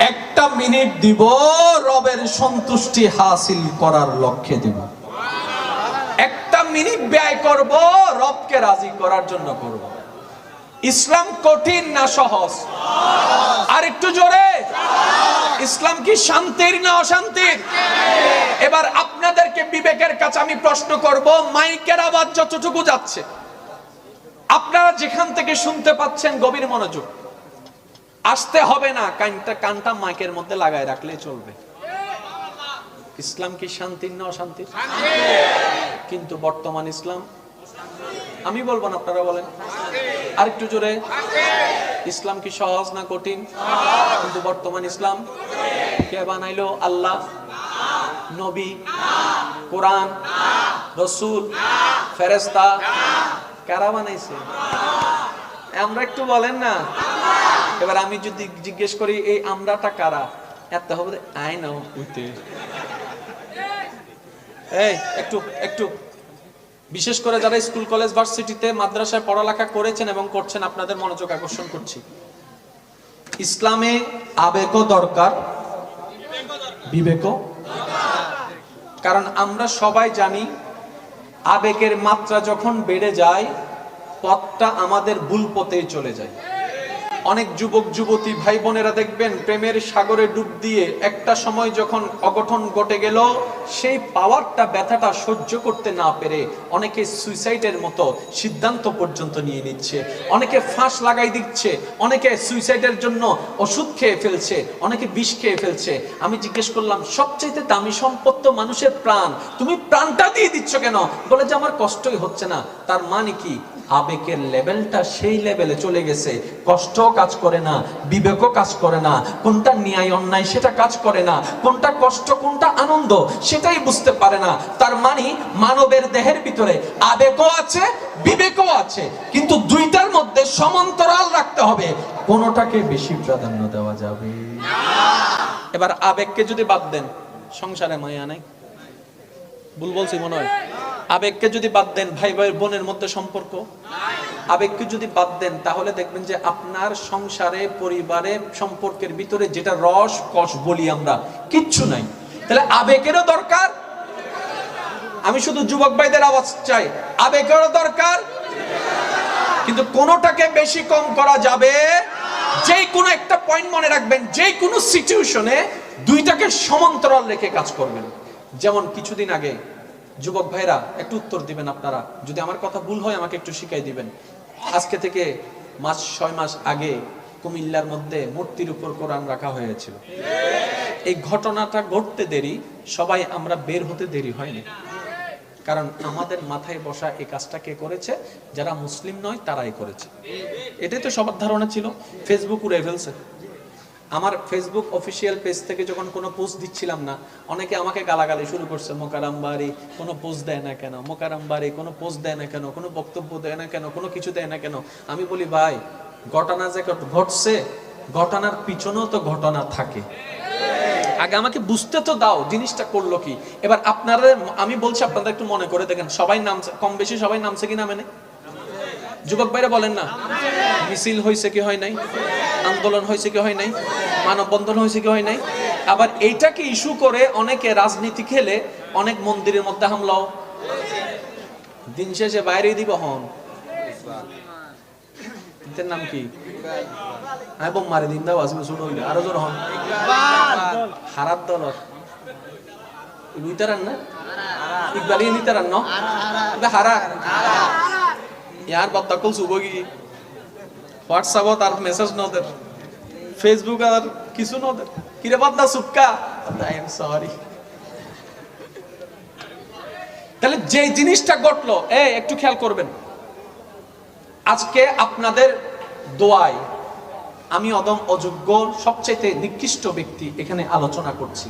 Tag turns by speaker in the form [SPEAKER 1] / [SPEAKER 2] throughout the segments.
[SPEAKER 1] একটা মিনিট দিব, রবের সন্তুষ্টি হাসিল করার লক্ষ্যে দিব। একটা মিনিট ব্যয় করব, রবকে রাজি করার জন্য করব। ইসলাম কঠিন না সহজ? আর একটু জোরে। ইসলাম কি শান্তির না অশান্তির? এবার আপনাদেরকে বিবেকের কাছে আমি প্রশ্ন করব, মাইকের আওয়াজ যতটুকু যাচ্ছে। আপনারা যেখান থেকে শুনতে পাচ্ছেন গভীর মনোযোগ। আসতে হবে না কানটা কানটা মাইকের মধ্যে লাগায় রাখলে চলবে। ইসলাম কি শান্তির না অশান্তির? কিন্তু বর্তমান ইসলাম আমি বলব না আপনারা বলেন। আরেকটু জোরে ইসলাম কি সহজ না কঠিন? কিন্তু বর্তমান ইসলাম কে বানাইলো? আল্লাহ নবী কোরআন রসুল ফেরেস্তা কারা বানাইছে? আমরা একটু বলেন না এবার আমি যদি জিজ্ঞেস করি এই আমরাটা কারা? এত হবে আই নাও উইতে এই একটু একটু। বিশেষ করে যারা স্কুল কলেজ ভার্সিটিতে মাদ্রাসায় পড়ালেখা করেছেন এবং করছেন আপনাদের মনোযোগ আকর্ষণ করছি। ইসলামে আবেগও দরকার বিবেকও। কারণ আমরা সবাই জানি আবেগের মাত্রা যখন বেড়ে যায় পথটা আমাদের ভুল পথেই চলে যায়। অনেক যুবক, যুবতী ভাই বোনেরা দেখবেন প্রেমের সাগরে ডুব দিয়ে একটা সময় যখন অগঠন ঘটে গেল, সেই পাওয়ারটা, ব্যথাটা সহ্য করতে না পেরে অনেকে সুইসাইডের মতো সিদ্ধান্ত পর্যন্ত নিয়ে নিচ্ছে। অনেকে ফাঁস লাগাই দিচ্ছে, অনেকে সুইসাইডের জন্য ওষুধ খেয়ে ফেলছে, অনেকে বিষ খেয়ে ফেলছে। আমি জিজ্ঞেস করলাম, সবচাইতে দামি সম্পদ তো মানুষের প্রাণ, তুমি প্রাণটা দিয়ে দিচ্ছ কেন? বলে যে, আমার কষ্টই হচ্ছে না। তার মানে কি? আবেগের লেভেলটা সেই লেভেলে চলে গেছে। কষ্ট কাজ করে না, বিবেকও কাজ করে না, কোনটা ন্যায় অন্যায় সেটা কাজ করে না, কোনটা কষ্ট, কোনটা আনন্দ সেটাই বুঝতে পারে না। তার মানে মানবের দেহের ভিতরে আবেগও আছে, বিবেকও আছে, কিন্তু দুইটার মধ্যে সমান্তরাল রাখতে হবে। কোনোটাকে বেশি প্রাধান্য দেওয়া যাবে? এবার আবেগকে যদি বাদ দেন, সংসারে মায়া নাই? ভুল বলছি মনে হয়? আবেগকে যদি বাদ দেন ভাই ভাই বোনের মধ্যে সম্পর্ক? আবেগকে যদি বাদ দেন, তাহলে দেখবেন যে আপনার সংসারে, পরিবারে, সম্পর্কের ভিতরে যেটা রস, কষ বলি আমরা, কিচ্ছু নাই। তাহলে আবেগেরও দরকার? আমি শুধু যুবক ভাইদের আওয়াজ চাই, আবেগেরও দরকার? কিন্তু কোনোটাকে বেশি কম করা যাবে? যে কোনো একটা পয়েন্ট মনে রাখবেন যে কোনো সিচুয়েশনে দুইটাকে সমান্তরাল রেখে কাজ করবেন। যেমন কিছুদিন আগে যুবক ভাইরা, একটু উত্তর দিবেন আপনারা। যদি আমার কথা ভুল হয়, আমাকে একটু শিখাই দিবেন। আজকে থেকে মাস ছয় মাস আগে কুমিল্লার মধ্যে মূর্তির উপর কোরআন রাখা হয়েছিল। এই ঘটনাটা ঘটতে দেরি, সবাই আমরা বের হতে দেরি হয়নি। কারণ আমাদের মাথায় বসা এই কাজটা কে করেছে? যারা মুসলিম নয়, তারাই করেছে। এটাই তো সবার ধারণা ছিল। ফেসবুক উড়ে ফেলছে আমার ফেসবুক অফিসিয়াল পেজ থেকে যখন কোনো পোস্ট দিচ্ছিলাম না, অনেকে আমাকে গালাগালি শুরু করছে মোকারাম বাড়ি কোনো পোস্ট দেয় না কেন? মোকারাম বাড়ি কোনো পোস্ট দেয় না কেন? কোনো বক্তব্য দেয় না কেন? কোনো কিছু দেয় না কেন? আমি বলি, ভাই, ঘটনা যে ঘটছে, ঘটনার পিছনেও তো ঘটনা থাকে। আগে আমাকে বুঝতে তো দাও, জিনিসটা করল কি। এবার আপনারা আমি বলছি আপনারা একটু মনে করে দেখেন, সবাই নামছে কম বেশি সবাই নামছে কি নামে নেই যুবক ভাইরা বলেন না, মিছিল হয়েছে কি হয় নাই? আন্দোলন হয়েছে কি হয় নাই? মানববন্ধন হয়েছে কি হয় নাই? আবার এইটাকে ইস্যু করে অনেকে রাজনীতি খেলে, অনেক মন্দিরের মধ্যে হামলাও? দিন শেষে বাইরে দিব হন। নাম কি? হ্যাঁ মারে দিন দাও আসবে শুনো আরও জোর হন। হারাত দল। লুইতারান না? ইকবালি নিতারান ন? হারা। ইয়ার বত্তাকল সুবগি হোয়াটসঅ্যাপত আর মেসেজ নদের ফেসবুক আর কিছু নদের কিরে বদ্দা সুক্কা আই এম সরি তাহলে যে জিনিসটা ঘটলো এ একটু খেয়াল করবেন আজকে আপনাদের দোয়ায় আমি অদম অযোগ্য সবচাইতে নিকৃষ্ট ব্যক্তি এখানে আলোচনা করছি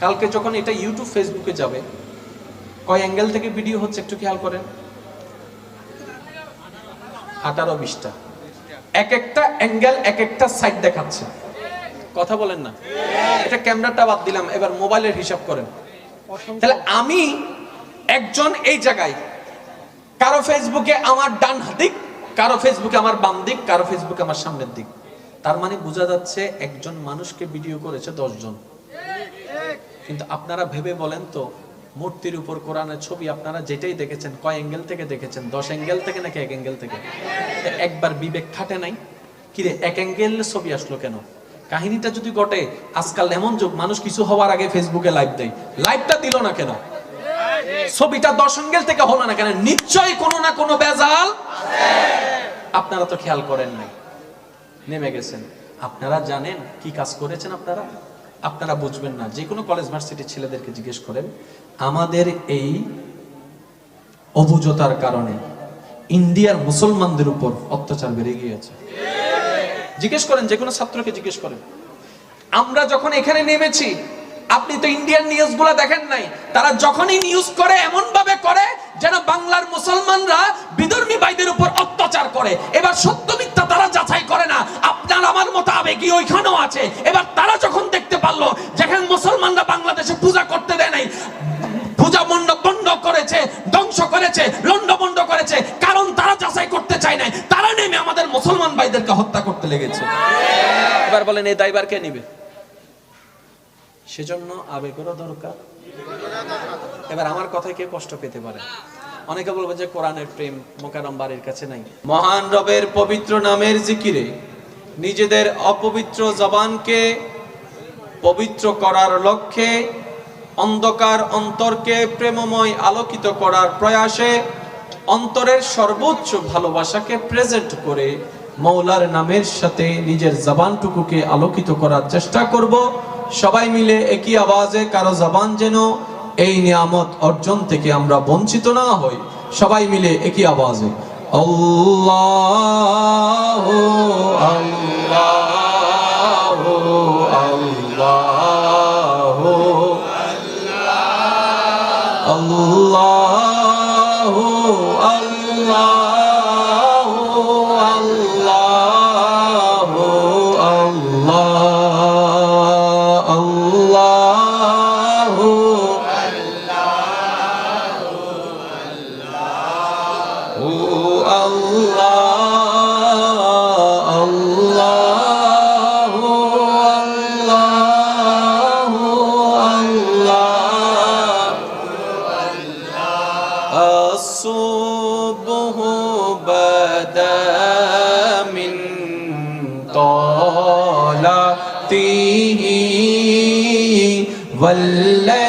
[SPEAKER 1] কালকে যখন এটা ইউটিউব ফেসবুকে যাবে কয় অ্যাঙ্গেল থেকে ভিডিও হচ্ছে একটু খেয়াল করেন আঠারো বিশটা। এক একটা অ্যাঙ্গেল এক একটা সাইড দেখাচ্ছে। কথা বলেন না। এটা ক্যামেরাটা বাদ দিলাম এবার মোবাইলের হিসাব করেন। তাহলে আমি একজন এই জায়গায় কারও ফেসবুকে আমার ডান দিক কারও ফেসবুকে আমার বাম দিক কারও ফেসবুকে আমার সামনের দিক। তার মানে বোঝা যাচ্ছে একজন মানুষকে ভিডিও করেছে দশজন। কিন্তু আপনারা ভেবে বলেন তো মূর্তির উপর কোরআনের ছবি আপনারা যেটাই দেখেছেন, কয় অ্যাঙ্গেল থেকে দেখেছেন? দশ অ্যাঙ্গেল থেকে নাকি এক অ্যাঙ্গেল থেকে? একবার বিবেক খাটে নাই? কিরে এক অ্যাঙ্গেল ছবি আসলো কেন? কাহিনীটা যদি ঘটে, আজকাল এমন যুগ, মানুষ কিছু হওয়ার আগে ফেসবুকে লাইভ দেয়। লাইভটা দিল না কেন? ছবিটা দশ অ্যাঙ্গেল থেকে হলো না কেন? নিশ্চয়ই কোনো না কোনো বেজাল আপনারা তো খেয়াল করেন নাই। নেমে গেছেন। আপনারা জানেন কি কাজ করেছেন আপনারা? আপনারা বুঝবেন না। যে কোনো কলেজ ভার্সিটির ছেলেদেরকে জিজ্ঞেস করেন, আমাদের এই অবুজতার কারণে ইন্ডিয়ার মুসলমানদের উপর অত্যাচার বেড়ে গিয়েছে। জিজ্ঞেস করেন, যে কোনো ছাত্রকে জিজ্ঞেস করেন, আমরা যখন এখানে নেমেছি, আপনি তো ইন্ডিয়ান নিউজগুলা দেখেন নাই। তারা যখনই নিউজ করে এমন ভাবে করে যেন বাংলার মুসলমানরা বিধর্মী ভাইদের উপর অত্যাচার করে। এবার সত্য মিথ্যা তারা যাচাই করে না। আপনার আমার মতো আবেগী ওইখানেও আছে। এবার তারা যখন দেখতে পারল, যেখানে মুসলমানরা বাংলাদেশে পূজা করতে দেয় নাই, পূজা মণ্ডপ বন্ধ করেছে, ধ্বংস করেছে লন্ডভন্ড করেছে, কারণ তারা যাচাই করতে চায় নাই, তারা নেমে আমাদের মুসলমান ভাইদেরকে হত্যা করতে লেগেছে। এবার বলেন, এই দায়বার কে নিবে? সেজন্য আবেগেরও দরকার। এবার আমার কথায় কেউ কষ্ট পেতে পারে? অনেকে বলবে যে কোরআনের প্রেম মোকারম বাড়ির কাছে নাই। মহান রবের পবিত্র নামের জিকিরে নিজেদের অপবিত্র জবানকে পবিত্র করার লক্ষ্যে, অন্ধকার অন্তরকে প্রেমময় আলোকিত করার প্রয়াসে, অন্তরের সর্বোচ্চ ভালোবাসাকে প্রেজেন্ট করে মৌলার নামের সাথে নিজের জবানটুকুকে আলোকিত করার চেষ্টা করব। সবাই মিলে একই আওয়াজে কারও জবান যেন এই নিয়ামত অর্জন থেকে আমরা বঞ্চিত না হই। সবাই মিলে একই আওয়াজে। আল্লাহ Allah വല്ല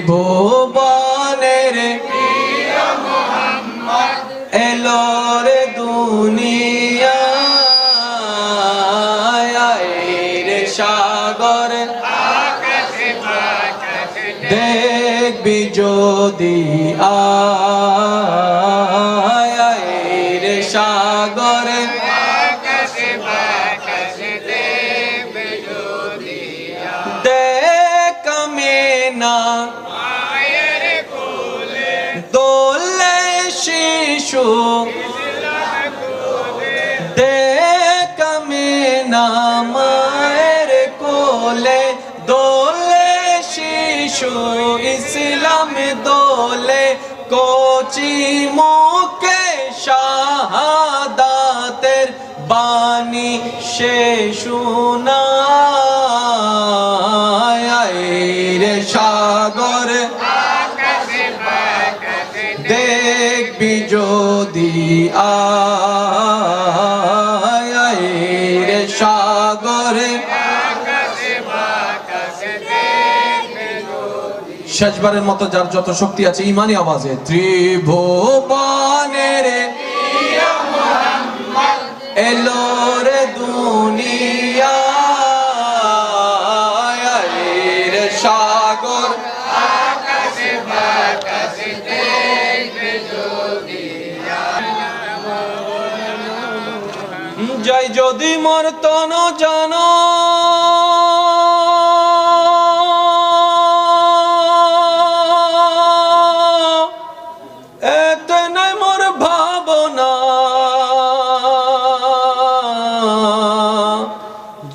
[SPEAKER 1] ত্রিভুবনের এলো রে দুনিয়া। রে সাগর। দেখবি যদি আয় শিশু দেখ মায়ের কোলে দোলে শিশু ইসলাম দোলে কোচি মুখে শাহাদাতের বাণী সে শোনায় শেষবারের মতো যার যত শক্তি আছে, ইমানি আওয়াজে ত্রিভুবনের এলো রে সাগর। যদি মর্তন জান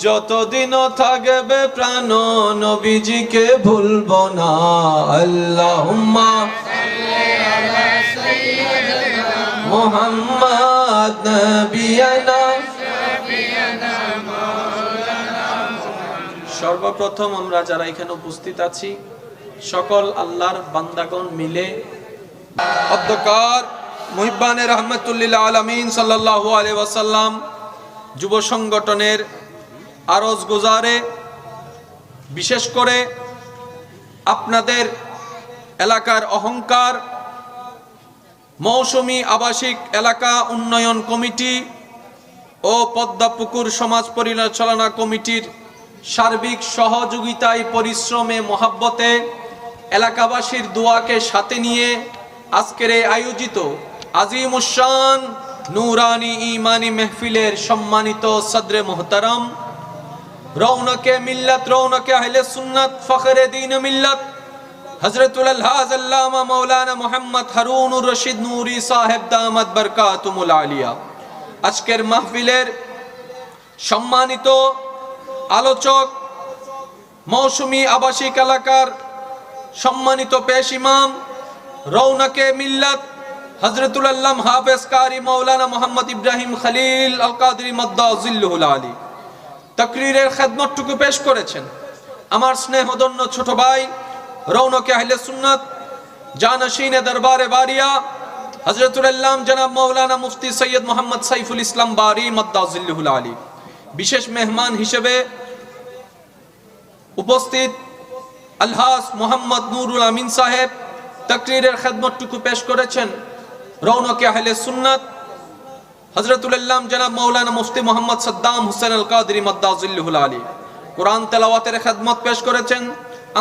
[SPEAKER 1] যতদিন থাকবে প্রাণ, নবীজিকে ভুলব না। আল্লাহুম্মা মোহাম্মদ সর্বপ্রথম আমরা যারা এখানে উপস্থিত আছি, সকল আল্লাহর বান্দাগণ মিলে অধ্যকার মুহিব্বানে রহমতুল্লিল আলমিন সাল্লাল্লাহু আলাইহি ওয়াসাল্লাম যুব সংগঠনের আরজ গুজারে, বিশেষ করে আপনাদের এলাকার অহংকার, মৌসুমী আবাসিক এলাকা উন্নয়ন কমিটি ও পদ্মাপুকুর সমাজ পরিচালনা কমিটির সার্বিক সহযোগিতায় পরিশ্রমে মহাব্বতে এলাকাবাসীর দোয়াকে সাথে নিয়ে আজকের এই আয়োজিত আজিম উসান নুরানি ইমানি মেহফিলের সম্মানিত সদরে মোহতারাম রৌনকে মিল্লাত, রৌনকে আহলে সুন্নাত, ফখরে দিন মিল্লাত। হজরতুল আলহাজ আল্লামা মৌলানা মোহাম্মদ হারুনুর রশিদ নুরি সাহেব দামাত বরকাতুমুল আলিয়া। আজকের মাহফিলের সম্মানিত আলোচক, মৌসুমী আবাসিক এলাকার সম্মানিত পেশ ইমাম, রৌনকে মিল্লাত হজরতুল আল্লাম হাফেজ কারি মৌলানা মোহাম্মদ ইব্রাহিম খলিল আল কাদরি মদ্দাজিল্লুল আলী। তকরিরের খেদমতটুকু পেশ করেছেন। আমার স্নেহদন্য ছোট ভাই রৌনকে আহলে সুন্নাত জানশীনে দরবারে বারিয়া হজরতুল আল্লাম জনাব মৌলানা মুফতি সৈয়দ মোহাম্মদ সাইফুল ইসলাম বারি মদ্দাজিল্লুল আলী বিশেষ মেহমান হিসেবে উপস্থিত আলহাস মোহাম্মদ নুরুল আমিন সাহেব তকরিরের খেদমতটুকু পেশ করেছেন। রৌনকে আহলে সুন্নাত হজরতুল্লাম জনাব মৌলানা মুফতি মোহাম্মদ সাদ্দাম হুসেন আল কাদরি মদ্দাজুল্লুল আলী। কোরআন তেলাওয়াতের খেদমত পেশ করেছেন।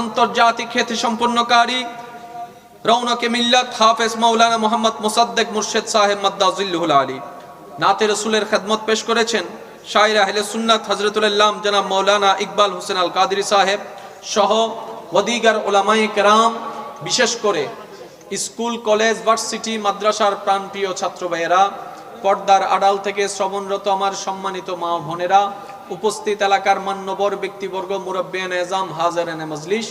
[SPEAKER 1] আন্তর্জাতিক খ্যাতি সম্পন্নকারী রৌনকে মিল্লাত হাফেজ মৌলানা মোহাম্মদ মুসাদ্দেক মুর্শেদ সাহেব মদ্দাজুল্লুল আলী। নাতে রসুলের খেদমত পেশ করেছেন শাহির আহলে সুন্নাত হজরতুল্লাম জনাব মৌলানা ইকবাল হোসেন আল কাদরি সাহেব সহ ওদিগার ওলামাই কেরাম, বিশেষ করে স্কুল, কলেজ, ভার্সিটি, মাদ্রাসার প্রাণপ্রিয় ছাত্র ভাইয়েরা পর্দার আড়াল থেকে শ্রবণরত আমার সম্মানিত মা বোনেরা, উপস্থিত এলাকার মান্যবর ব্যক্তিবর্গ, মুরব্বিয়ান এজাম হাজার মজলিস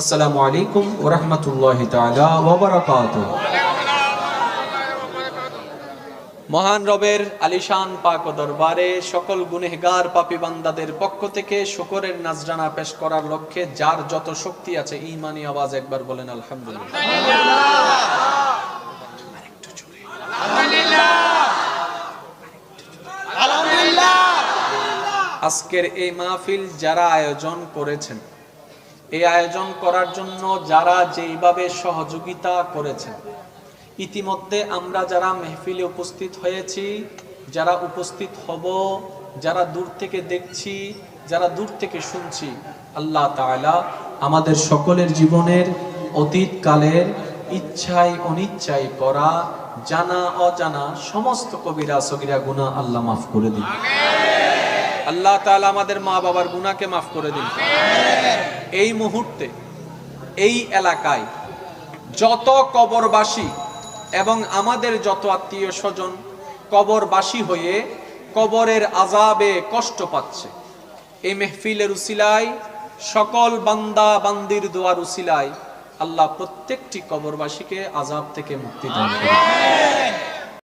[SPEAKER 1] আসসালামু আলাইকুম ওয়া রাহমাতুল্লাহি তাআলা ওয়া বারাকাতুহু। মহান রবের আলিশান পাক দরবারে সকল গুনেহগার পাপী বান্দাদের পক্ষ থেকে শকরের নাজরানা পেশ করার লক্ষ্যে যার যত শক্তি আছে ইমানি আওয়াজ একবার বলেন আলহামদুলিল্লাহ। আজকের এই মাহফিল যারা আয়োজন করেছেন, এই আয়োজন করার জন্য যারা যেইভাবে সহযোগিতা করেছেন, ইতিমধ্যে আমরা যারা মেহফিলে উপস্থিত হয়েছি, যারা উপস্থিত হব, যারা দূর থেকে দেখছি, যারা দূর থেকে শুনছি, আল্লাহ তাআলা আমাদের সকলের জীবনের অতীত কালের ইচ্ছায় অনিচ্ছায় করা জানা অজানা সমস্ত কবিরা সগিরা গুনাহ আল্লাহ মাফ করে দিন। আল্লাহ তালা আমাদের মা বাবার গুণাকে মাফ করে দিন। এই মুহূর্তে এই এলাকায় যত কবরবাসী এবং আমাদের যত আত্মীয় স্বজন কবরবাসী হয়ে কবরের আজাবে কষ্ট পাচ্ছে এই মেহফিলের উসিলায় সকল বান্দা বান্দির দোয়ার উসিলায় আল্লাহ প্রত্যেকটি কবরবাসীকে আজাব থেকে মুক্তি দান